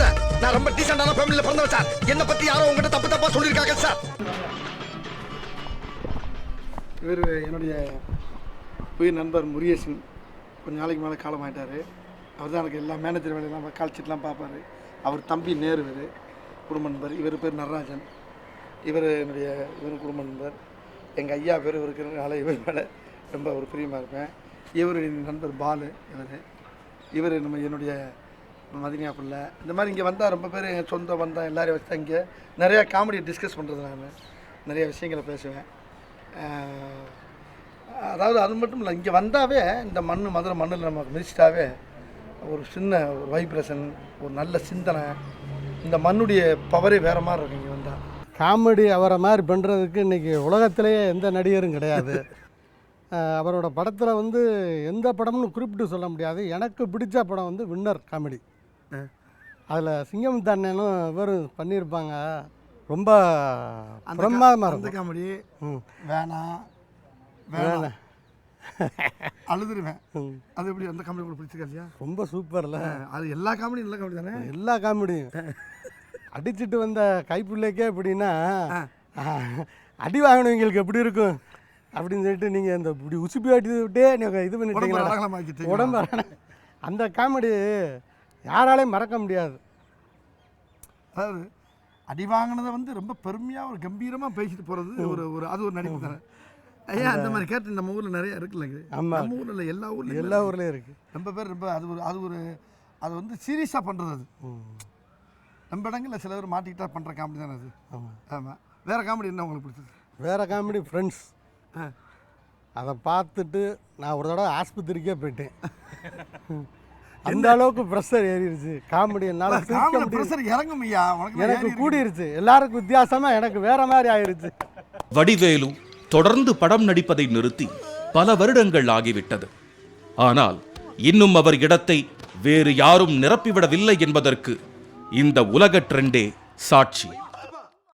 Sir நான் ரொம்ப டீசெண்டான ஃபேமிலியில் பிறந்தவன் சார் என்னை பற்றி யாரோ உங்ககிட்ட தப்பு தப்பாக சொல்லியிருக்காங்க சார் இவர் என்னுடைய உயிர் நண்பர் முருகேசன். கொஞ்ச நாளைக்கு மேலே காலமாயிட்டார் அவர் தான் எனக்கு எல்லா மேனேஜர் வேலையெல்லாம் கால்ச்சிட்லாம் பார்ப்பாரு. அவர் தம்பி நேரு இவர் குடும்ப நண்பர். இவர் பேர் நடராஜன். இவர் என்னுடைய இவர் குடும்ப நண்பர். எங்கள் ஐயா பேர் இருக்கிறதுனால இவர் மேலே ரொம்ப ஒரு பிரியமாக இருப்பேன். இவர் நண்பர் பாலு இவர். இவர் நம்ம என்னுடைய மதினியா பிள்ளை இந்த மாதிரி இங்கே வந்தால் ரொம்ப பேர் என் சொந்த வந்தா எல்லாரையும் வச்சு இங்கே. நிறையா காமெடி டிஸ்கஸ் பண்ணுறது நான். நிறைய விஷயங்களை பேசுவேன். அதாவது அது மட்டும் இல்லை இங்கே வந்தாவே இந்த மண் மதுரை மண்ணில் நம்ம மிதிச்சிட்டாவே ஒரு சின்ன ஒரு வைப்ரேஷன் ஒரு நல்ல சிந்தனை. இந்த மண்ணுடைய பவரே வேறு மாதிரி இருக்கும் இங்கே வந்தால் காமெடி அவரை மாதிரி பண்ணுறதுக்கு இன்றைக்கி உலகத்திலேயே எந்த நடிகரும் கிடையாது. அவரோட படத்தில் வந்து எந்த படம்னு குறிப்பிட்டு சொல்ல முடியாது. எனக்கு பிடிச்ச படம் வந்து வின்னர் காமெடி. அதில் சிங்கம் தண்ணனும் இவரும் பண்ணியிருப்பாங்க ரொம்ப பிரமாதமாக அந்த இருக்கும். காமெடி. வேணாம் வேணாம் அழுதுருவேன். அது எப்படி அந்த காமெடி உங்களுக்கு பிடிச்சிருக்கா இல்லையா ரொம்ப சூப்பரில். அது எல்லா காமெடியும் நல்ல காமெடி தானே? எல்லா காமெடியும். அடிச்சிட்டு வந்த கைப்பிள்ளைக்கே எப்படின்னா அடி வாங்கினவங்களுக்கு எப்படி இருக்கும்? அப்படின்னு சொல்லிட்டு நீங்கள் இந்த இப்படி உசுப்பி வாட்டி விட்டே நீங்கள் இது பண்ணிட்டீங்களா. உடம்பு அந்த காமெடி யாராலையும் மறக்க முடியாது. அதாவது அடி வாங்கினதை வந்து ரொம்ப பெருமையாக ஒரு கம்பீரமாக பேசிட்டு போகிறது ஒரு ஒரு அது ஒரு நடிப்பு தானே. ஐயா அந்த மாதிரி கேட்டு நம்ம ஊரில் நிறைய இருக்குல்ல. நம்ம ஊரில் இல்லை எல்லா ஊர்லையும் எல்லா ஊர்லேயும் இருக்குது ரொம்ப பேர் ரொம்ப அது ஒரு அது ஒரு அது வந்து சீரியஸாக பண்ணுறது அது. நம்ம இடங்களில் சில பேர் மாட்டிக்கிட்டா பண்ணுற காமெடி தானே அது. ஆமாம் ஆமாம் வேறு காமெடி என்ன உங்களுக்கு பிடிச்சது? வேறு காமெடி ஃப்ரெண்ட்ஸ். அதை பார்த்துட்டு நான் ஒரு தடவை ஆஸ்பத்திரிக்கே போயிட்டேன். அந்த அளவுக்கு ப்ரெஷர் ஏறிடுச்சு. காமெடி என்னால் ப்ரெஷர் இறங்கும் ஐயா. எனக்கு கூடிருச்சு. எல்லாருக்கும் வித்தியாசமாக எனக்கு வேற மாதிரி ஆயிருச்சு. வடிவேலு தொடர்ந்து படம் நடிப்பதை நிறுத்தி பல வருடங்கள் ஆகிவிட்டது. ஆனால் இன்னும் அவர் இடத்தை வேறு யாரும் நிரப்பிவிடவில்லை என்பதற்கு இந்த உலக ட்ரெண்டே சாட்சி.